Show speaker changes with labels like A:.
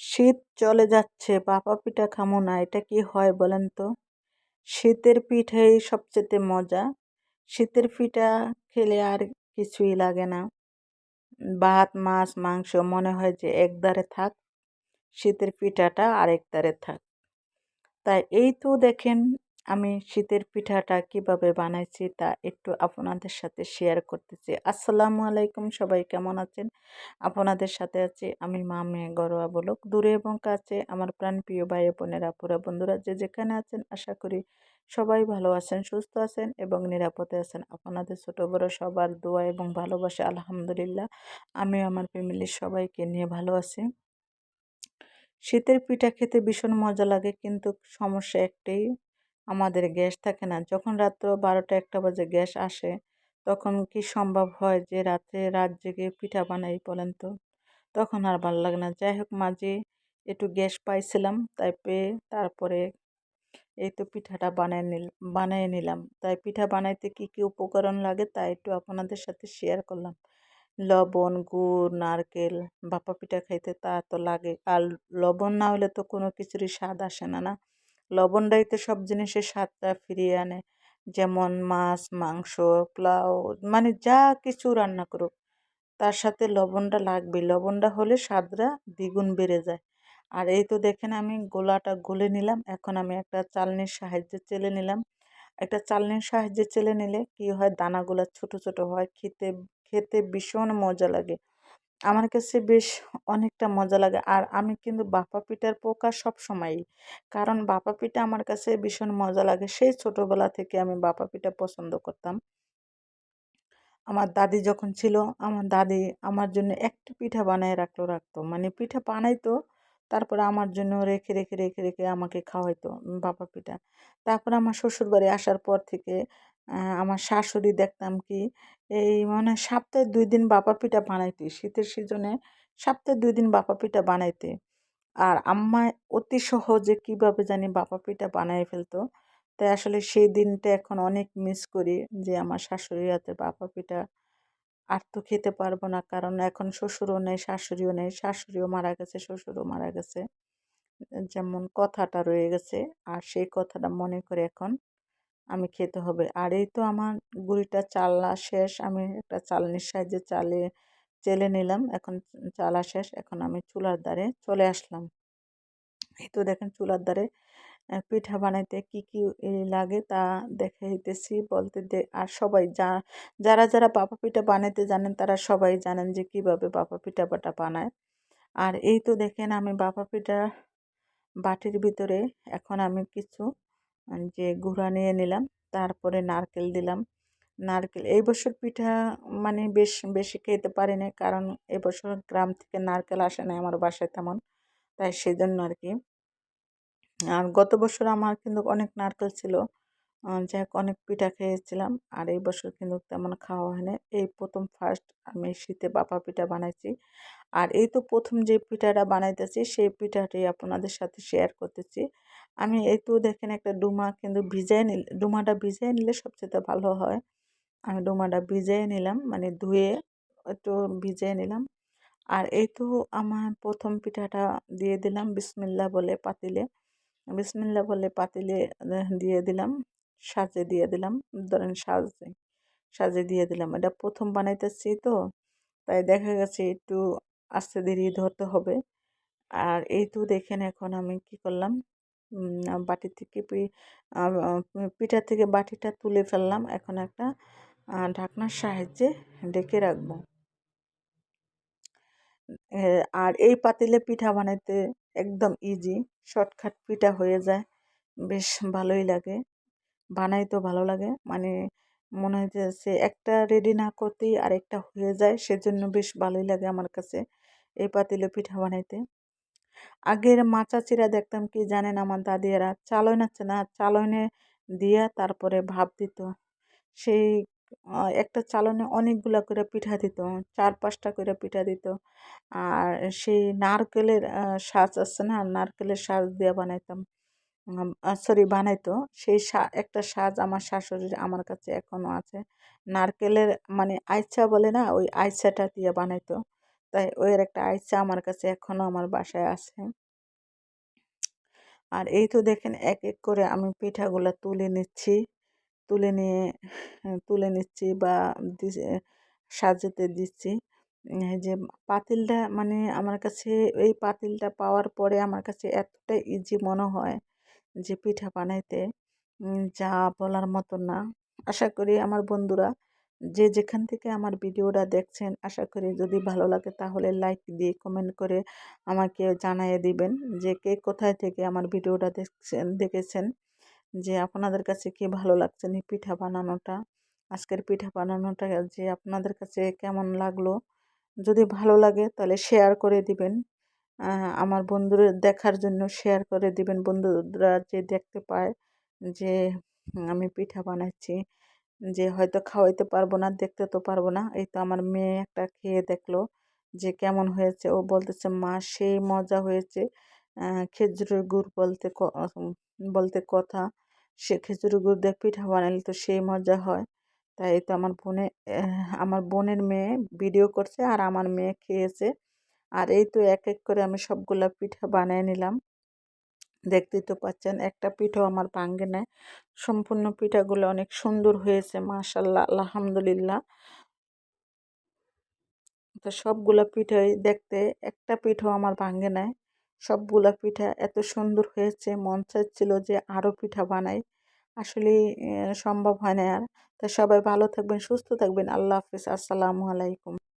A: শীত চলে যাচ্ছে, পাপা পিঠা খামো না, এটা কি হয় বলেন তো? শীতের পিঠেই সবচেয়ে মজা। শীতের পিঠা খেলে আর কিছুই লাগে না। ভাত, মাছ, মাংস মনে হয় যে একদারে থাক, শীতের পিঠাটা আরেক দারে থাক। তাই এই তো দেখেন আমি শীতের পিঠাটা কীভাবে বানাইছি তা একটু আপনাদের সাথে শেয়ার করতেছি। আসসালামু আলাইকুম, সবাই কেমন আছেন? আপনাদের সাথে আছি আমি মা মেয়ে গরোয়া বলক। দূরে এবং কাছে আমার প্রাণপ্রিয় ভাই বোনেরা পুরা বন্ধুরা যে যেখানে আছেন, আশা করি সবাই ভালো আছেন, সুস্থ আছেন এবং নিরাপদে আছেন। আপনাদের ছোট বড় সবার দোয়া এবং ভালোবাসা, আলহামদুলিল্লাহ। আমি আমার ফ্যামিলির সবাইকে নিয়ে ভালো আছি। শীতের পিঠা খেতে ভীষণ মজা লাগে, কিন্তু সমস্যা একটাই আমাদের গ্যাস থাকে না। যখন রাত্র বারোটা একটা বাজে গ্যাস আসে, তখন কি সম্ভব হয় যে রাত্রে রাত জেগে পিঠা বানাই বলেন তো? তখন আর ভালো লাগে না। যাই হোক, মাঝে একটু গ্যাস পাইছিলাম, তাই পেয়ে তারপরে এই তো পিঠাটা বানিয়ে নিল বানিয়ে নিলাম। তাই পিঠা বানাইতে কি কি উপকরণ লাগে তা একটু আপনাদের সাথে শেয়ার করলাম। লবণ, গুড়, নারকেল, ভাপা পিঠা খাইতে তা তো লাগে। আর লবণ না হলে তো কোনো কিছুরই স্বাদ আসে না না? লবণটাই তো সব জিনিসের স্বাদটা ফিরিয়ে আনে। যেমন মাছ, মাংস, পোলাও মানে যা কিছু রান্না করুক, তার সাথে লবণটা লাগবে। লবণটা হলে স্বাদটা দ্বিগুণ বেড়ে যায়। আর এই তো দেখেন আমি গোলাটা গলে নিলাম। এখন আমি একটা চালনির সাহায্যে চেলে নিলাম। একটা চালনির সাহায্যে চেলে নিলে কি হয়? দানাগুলো ছোট ছোট হয়। খেতে খেতে ভীষণ মজা লাগে। আমার কাছে বেশ অনেকটা মজা লাগে। আর আমি কিন্তু বাপা পিঠার পোকা সব সময়ই। কারণ বাপা পিঠা আমার কাছে ভীষণ মজা লাগে। সেই ছোটোবেলা থেকে আমি বাপা পিঠা পছন্দ করতাম। আমার দাদি যখন ছিল, আমার দাদি আমার জন্য একটি পিঠা বানায় রাখল, রাখতো। মানে পিঠা বানাইতো, তারপরে আমার জন্য রেখে রেখে রেখে রেখে আমাকে খাওয়াইতো বাপা পিঠা। তারপর আমার শ্বশুরবাড়ি আসার পর থেকে আমার শাশুড়ি দেখতাম কি, এই মানে সপ্তাহে দুই দিন বাপা পিঠা বানাইতে, শীতের সিজনে সপ্তাহে দুই দিন বাপা পিঠা বানাইতে। আর আম্মা অতি সহজে কীভাবে জানি বাপা পিঠা বানাই ফেলতো, তাই আসলে সেই দিনটা এখন অনেক মিস করি যে আমার শাশুড়ি হাতে বাপা পিঠা আর তো খেতে পারব না, কারণ এখন শ্বশুরও নেই, শাশুড়িও নেই, শাশুড়িও মারা গেছে, শ্বশুরও মারা গেছে। যেমন কথাটা রয়ে গেছে, আর সেই কথাটা মনে করে এখন আমি খেতে হবে। আর এই তো আমার গুড়িটা চালা শেষ, আমি একটা চালনির সাহায্যে চালে, চেলে নিলাম। এখন চালা শেষ, এখন আমি চুলার দ্বারে চলে আসলাম। এই তো দেখেন চুলার দ্বারে পিঠা বানাইতে কি কি লাগে তা দেখাইতেছি বলতে দে, আর সবাই যা, যারা যারা বাপা পিঠা বানাইতে জানেন তারা সবাই জানেন যে কীভাবে বাপা পিঠা বাটা বানায়। আর এই তো দেখেন আমি বাপা পিঠা বাটির ভিতরে এখন আমি কিছু যে গুঁড়া নিয়ে নিলাম, তারপরে নারকেল দিলাম। নারকেল, এই বছর পিঠা মানে বেশ, বেশি খেতে পারি না কারণ এবছর গ্রাম থেকে নারকেল আসে না আমার বাসায় তেমন, তাই সেই জন্য আর কি আর গত বছর আমার কিন্তু অনেক নারকেল ছিল যাই অনেক পিঠা খেয়েছিলাম আর এই বছর কিন্তু তেমন খাওয়া হয়নি এই প্রথম ফার্স্ট আমি শীতে বাপা পিঠা বানাইছি আর এই তো প্রথম যে পিঠাটা বানাইতেছি, সেই পিঠাটি আপনাদের সাথে শেয়ার করতেছি। আমি তো দেখেন একটা ডুমা কিন্তু ভিজাই নিলে, ডুমাটা ভিজাই নিলে সবচেয়ে ভালো হয়। আমি ডুমাটা ভিজাই নিলাম মানে ধুয়ে একটু ভিজিয়ে নিলাম। আর এই তো আমার প্রথম পিঠাটা দিয়ে দিলাম, বিসমিল্লা বলে পাতিলে। বিসমিল্লা বলে পাতিলে দিয়ে দিলাম, সাজে দিয়ে দিলাম, ধরেন সাজে সাজে দিয়ে দিলাম। এটা প্রথম বানাইতেছি তো, তাই দেখা গেছে একটু আস্তে ধীরে ধরতে হবে। আর এই তো দেখেন এখন আমি কি করলাম বাটি থেকে পিঠা থেকে বাটিটা তুলে ফেললাম। এখন একটা ঢাকনার সাহায্যে ডেকে রাখব। আর এই পাতিলে পিঠা বানাইতে একদম ইজি শর্টকাট পিঠা হয়ে যায়। বেশ ভালোই লাগে। বানাইতেও ভালো লাগে। মানে মনে হইতেছে একটা রেডি না করতেই আরেকটা হয়ে যায়। সেজন্য বেশ ভালোই লাগে আমার কাছে এই পাতিলে পিঠা বানাইতে। আগের মাচা চিরা দেখতাম কি জানেন আমার দাদিয়ারা? চালন আছে না, চালনে দিয়া তারপরে ভাব দিত। সেই একটা চালনে অনেকগুলা করে পিঠা দিত, চার পাঁচটা করে পিঠা দিত। আর সেই নারকেলের সাজ আছে না, নারকেলের সাজ দিয়ে বানাইতাম। সরি, বানাইতো। সেই একটা সাজ আমার শাশুড়ির, আমার কাছে এখনও আছে। নারকেলের মানে আইচা বলে না, ওই আইচাটা দিয়ে বানাইতো। তাই ওর একটা আইসা আমার কাছে এখনও আমার বাসায় আছে। আর এই তো দেখেন এক এক করে আমি পিঠাগুলো তুলে নিচ্ছি, তুলে নিয়ে তুলে নিচ্ছি বা সাজাতে দিচ্ছি। যে পাতিলটা মানে আমার কাছে এই পাতিলটা পাওয়ার পরে আমার কাছে এতটা ইজি মনে হয় যে পিঠা বানাইতে। যা বলার মতো না। আশা করি আমার বন্ধুরা যে যেখান থেকে আমার ভিডিওটা দেখছেন, আশা করি যদি ভালো লাগে তাহলে লাইক দিয়ে কমেন্ট করে আমাকে জানিয়ে দিবেন যে কে কোথায় থেকে আমার ভিডিওটা দেখছেন, দেখেছেন, যে আপনাদের কাছে কি ভালো লাগছে পিঠা বানানোটা, আজকের পিঠা বানানোটা, যে আপনাদের কাছে কেমন লাগল। যদি ভালো লাগে তাহলে শেয়ার করে দিবেন। আমার বন্ধুদের দেখার জন্য শেয়ার করে দিবেন। বন্ধুরা যে দেখতে পায় যে আমি পিঠা বানাচ্ছি। যে হয়তো খাওয়াইতে পারব না, দেখতে তো পারব না। এই তো আমার মেয়ে একটা খেয়ে দেখল যে কেমন হয়েছে। ও বলতেছে, মা, সেই মজা হয়েছে। খেজুরের গুড় বলতে বলতে কথা। সে খেজুরের গুড় দিয়ে পিঠা বানালে তো সেই মজা হয়। তাই তো আমার বোনে আমার বোনের মেয়ে ভিডিও করছে আর আমার মেয়ে খেয়েছে। আর এই তো এক এক করে আমি সবগুলা পিঠা বানিয়ে নিলাম। দেখতেই তো পাচ্ছেন, একটা পিঠাও আমার ভাঙ্গে নেয় সম্পূর্ণ পিঠাগুলো অনেক সুন্দর হয়েছে, মাশাল্লাহ, আলহামদুলিল্লাহ। তো সবগুলা পিঠাই দেখতে, একটা পিঠাও আমার ভাঙ্গে নেয় সবগুলা পিঠা এত সুন্দর হয়েছে, মন চাচ্ছিল যে আরও পিঠা বানাই। আসলে সম্ভব হয় না আর। তা সবাই ভালো থাকবেন, সুস্থ থাকবেন। আল্লাহ হাফিজ, আসসালামু আলাইকুম।